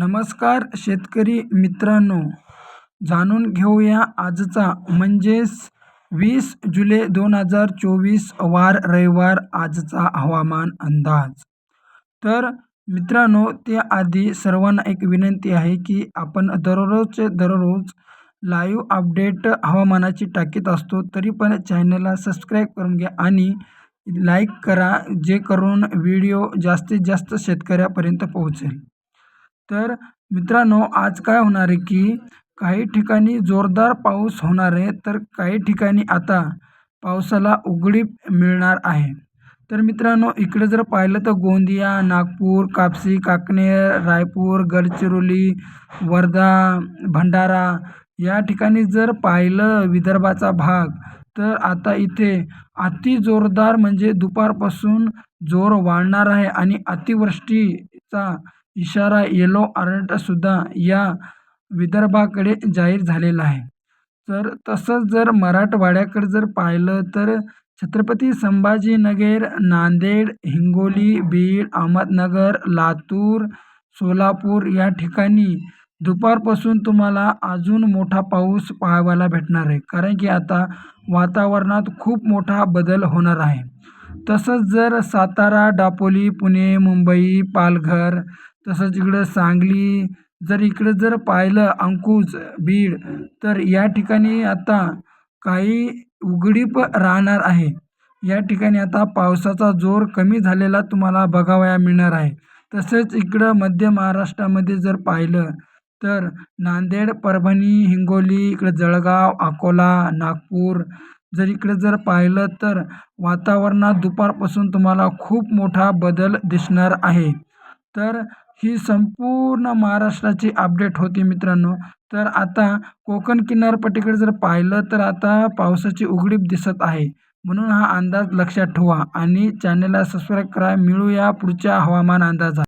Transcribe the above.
नमस्कार शेतकरी मित्रांनो. जाणून घेऊया आजचा म्हणजेच वीस जुलै दोन हजार चोवीस वार रविवार आजचा हवामान अंदाज. तर मित्रांनो त्याआधी सर्वांना एक विनंती आहे की आपण दररोजचे दररोज लाईव्ह अपडेट हवामानाची टाकीत असतो तरी पण चॅनलला सबस्क्राईब करून घ्या आणि लाईक करा जे करून व्हिडिओ जास्तीत जास्त शेतकऱ्यापर्यंत पोहोचेल. तर मित्रांनो आज काय होणार आहे की काही ठिकाणी जोरदार पाऊस होणार आहे तर काही ठिकाणी आता पावसाला उघडीप मिळणार आहे. तर मित्रांनो इकडे जर पाहिलं तर गोंदिया नागपूर कापसी काकनेर रायपूर गडचिरोली वर्धा भंडारा या ठिकाणी जर पाहिलं विदर्भाचा भाग तर आता इथे अति जोरदार म्हणजे दुपारपासून जोर वाढणार आहे आणि अतिवृष्टीचा इशारा येलो अलर्टसुद्धा या विदर्भाकडे जाहीर झालेला आहे. तर तसंच जर मराठवाड्याकडे जर पाहिलं तर छत्रपती संभाजीनगर नांदेड हिंगोली बीड अहमदनगर लातूर सोलापूर या ठिकाणी दुपारपासून तुम्हाला अजून मोठा पाऊस पाहायला भेटणार आहे. कारण की आता वातावरणात खूप मोठा बदल होणार आहे. तसंच जर सातारा दापोली पुणे मुंबई पालघर तसंच इकडं सांगली जर इकडं जर पाहिलं अंकुश बीड तर या ठिकाणी आता काही उघडीप राहणार आहे. या ठिकाणी आता पावसाचा जोर कमी झालेला तुम्हाला बघावया मिळणार आहे. तसेच इकडं मध्य महाराष्ट्रामध्ये जर पाहिलं तर नांदेड परभणी हिंगोली इकडं जळगाव अकोला नागपूर जर इकडं जर पाहिलं तर वातावरणात दुपारपासून तुम्हाला खूप मोठा बदल दिसणार आहे. तर ही संपूर्ण महाराष्ट्राची अपडेट होती मित्रांनो. तर आता कोकण किनारपट्टीकडे जर पाहिलं तर आता पावसाची उघडीप दिसत आहे. म्हणून हा अंदाज लक्षात ठेवा आणि चॅनलला सबस्क्राईब करा. मिळूया पुढच्या हवामान अंदाजात.